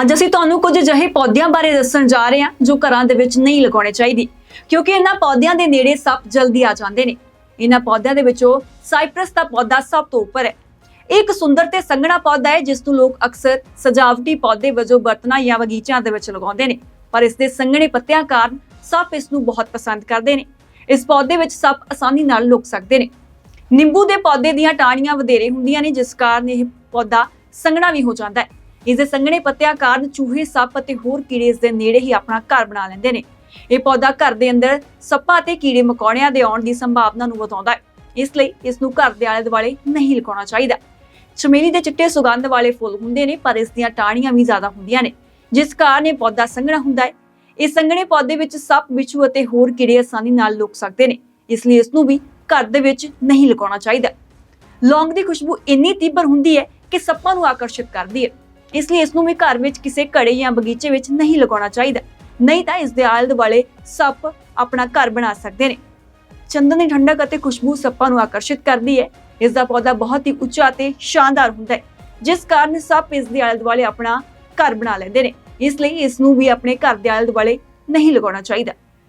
ਅੱਜ ਅਸੀਂ ਤੁਹਾਨੂੰ ਕੁਝ ਅਜਿਹੇ ਪੌਦਿਆਂ ਬਾਰੇ ਦੱਸਣ ਜਾ ਰਹੇ ਹਾਂ ਜੋ ਘਰਾਂ ਦੇ ਵਿੱਚ ਨਹੀਂ ਲਗਾਉਣੇ ਚਾਹੀਦੇ, ਕਿਉਂਕਿ ਇਹਨਾਂ ਪੌਦਿਆਂ ਦੇ ਨੇੜੇ ਸੱਪ ਜਲਦੀ ਆ ਜਾਂਦੇ ਨੇ। ਇਹਨਾਂ ਪੌਦਿਆਂ ਦੇ ਵਿੱਚੋਂ ਸਾਈਪਰਸ ਦਾ ਪੌਦਾ ਸਭ ਤੋਂ ਉੱਪਰ ਹੈ। ਇਹ ਇੱਕ ਸੁੰਦਰ ਤੇ ਸੰਘਣਾ ਪੌਦਾ ਹੈ, ਜਿਸ ਨੂੰ ਲੋਕ ਅਕਸਰ ਸਜਾਵਟੀ ਪੌਦੇ ਵਜੋਂ ਬਰਤਨਾਂ ਜਾਂ ਬਗੀਚਿਆਂ ਦੇ ਵਿੱਚ ਲਗਾਉਂਦੇ ਨੇ। ਪਰ ਇਸ ਦੇ ਸੰਘਣੇ ਪੱਤਿਆਂ ਕਾਰਨ ਸੱਪ ਇਸ ਨੂੰ ਬਹੁਤ ਪਸੰਦ ਕਰਦੇ ਨੇ। ਇਸ ਪੌਦੇ ਵਿੱਚ ਸੱਪ ਆਸਾਨੀ ਨਾਲ ਲੁਕ ਸਕਦੇ ਨੇ। ਨਿੰਬੂ ਦੇ ਪੌਦੇ ਦੀਆਂ ਟਾਹਣੀਆਂ ਵਧੇਰੇ ਹੁੰਦੀਆਂ ਨੇ, ਜਿਸ ਕਾਰਨ ਇਹ ਪੌਦਾ ਸੰਘਣਾ ਵੀ ਹੋ ਜਾਂਦਾ ਹੈ। ਇਸ ਦੇ ਸੰਘਣੇ ਪੱਤਿਆਂ ਕਾਰਨ ਚੂਹੇ, ਸੱਪ ਅਤੇ ਹੋਰ ਕੀੜੇ ਇਸ ਦੇ ਨੇੜੇ ਹੀ ਆਪਣਾ ਘਰ ਬਣਾ ਲੈਂਦੇ ਨੇ। ਇਹ ਪੌਦਾ ਘਰ ਦੇ ਅੰਦਰ ਸੱਪਾਂ ਅਤੇ ਕੀੜੇ ਮਕੌੜਿਆਂ ਦੇ ਆਉਣ ਦੀ ਸੰਭਾਵਨਾ ਨੂੰ ਵਧਾਉਂਦਾ ਹੈ। ਇਸ ਲਈ ਇਸ ਨੂੰ ਘਰ ਦੇ ਆਲੇ ਦੁਆਲੇ ਨਹੀਂ ਲਗਾਉਣਾ ਚਾਹੀਦਾ। ਚਮੇਲੀ ਦੇ ਚਿੱਟੇ ਸੁਗੰਧ ਵਾਲੇ ਫੁੱਲ ਹੁੰਦੇ ਨੇ, ਪਰ ਇਸ ਦੀਆਂ ਟਾਹਣੀਆਂ ਵੀ ਜ਼ਿਆਦਾ ਹੁੰਦੀਆਂ ਨੇ, ਜਿਸ ਕਾਰਨ ਇਹ ਪੌਦਾ ਸੰਘਣਾ ਹੁੰਦਾ ਹੈ। ਇਸ ਸੰਘਣੇ ਪੌਦੇ ਵਿੱਚ ਸੱਪ, ਬਿੱਛੂ ਅਤੇ ਹੋਰ ਕੀੜੇ ਆਸਾਨੀ ਨਾਲ ਲੁਕ ਸਕਦੇ ਨੇ, ਇਸ ਲਈ ਇਸ ਨੂੰ ਵੀ ਘਰ ਦੇ ਵਿੱਚ ਨਹੀਂ ਲਗਾਉਣਾ ਚਾਹੀਦਾ। ਲੌਂਗ ਦੀ ਖੁਸ਼ਬੂ ਇੰਨੀ ਤੀਬਰ ਹੁੰਦੀ ਹੈ ਕਿ ਸੱਪਾਂ ਨੂੰ ਆਕਰਸ਼ਿਤ ਕਰਦੀ ਹੈ। ਇਸ ਲਈ ਇਸ ਨੂੰ ਵੀ ਘਰ ਵਿੱਚ ਕਿਸੇ ਘੜੇ ਜਾਂ ਬਗੀਚੇ ਵਿੱਚ ਨਹੀਂ ਲਗਾਉਣਾ ਚਾਹੀਦਾ। ਨਹੀਂ ਤਾਂ ਇਸ ਦੇ ਆਲੇ ਦੁਆਲੇ ਸੱਪ ਆਪਣਾ ਘਰ ਬਣਾ ਸਕਦੇ ਨੇ। ਚੰਦਨ ਦੀ ਠੰਡਕ ਅਤੇ ਖੁਸ਼ਬੂ ਸੱਪਾਂ ਨੂੰ ਆਕਰਸ਼ਿਤ ਕਰਦੀ ਹੈ। ਇਸ ਦਾ ਪੌਦਾ ਬਹੁਤ ਹੀ ਉੱਚਾ ਅਤੇ ਸ਼ਾਨਦਾਰ ਹੁੰਦਾ ਹੈ, ਜਿਸ ਕਾਰਨ ਸੱਪ ਇਸ ਦੇ ਆਲੇ ਦੁਆਲੇ ਆਪਣਾ ਘਰ ਬਣਾ ਲੈਂਦੇ ਨੇ। ਇਸ ਲਈ ਇਸ ਨੂੰ ਵੀ ਆਪਣੇ ਘਰ ਦੇ ਆਲੇ ਦੁਆਲੇ ਨਹੀਂ ਲਗਾਉਣਾ ਚਾਹੀਦਾ।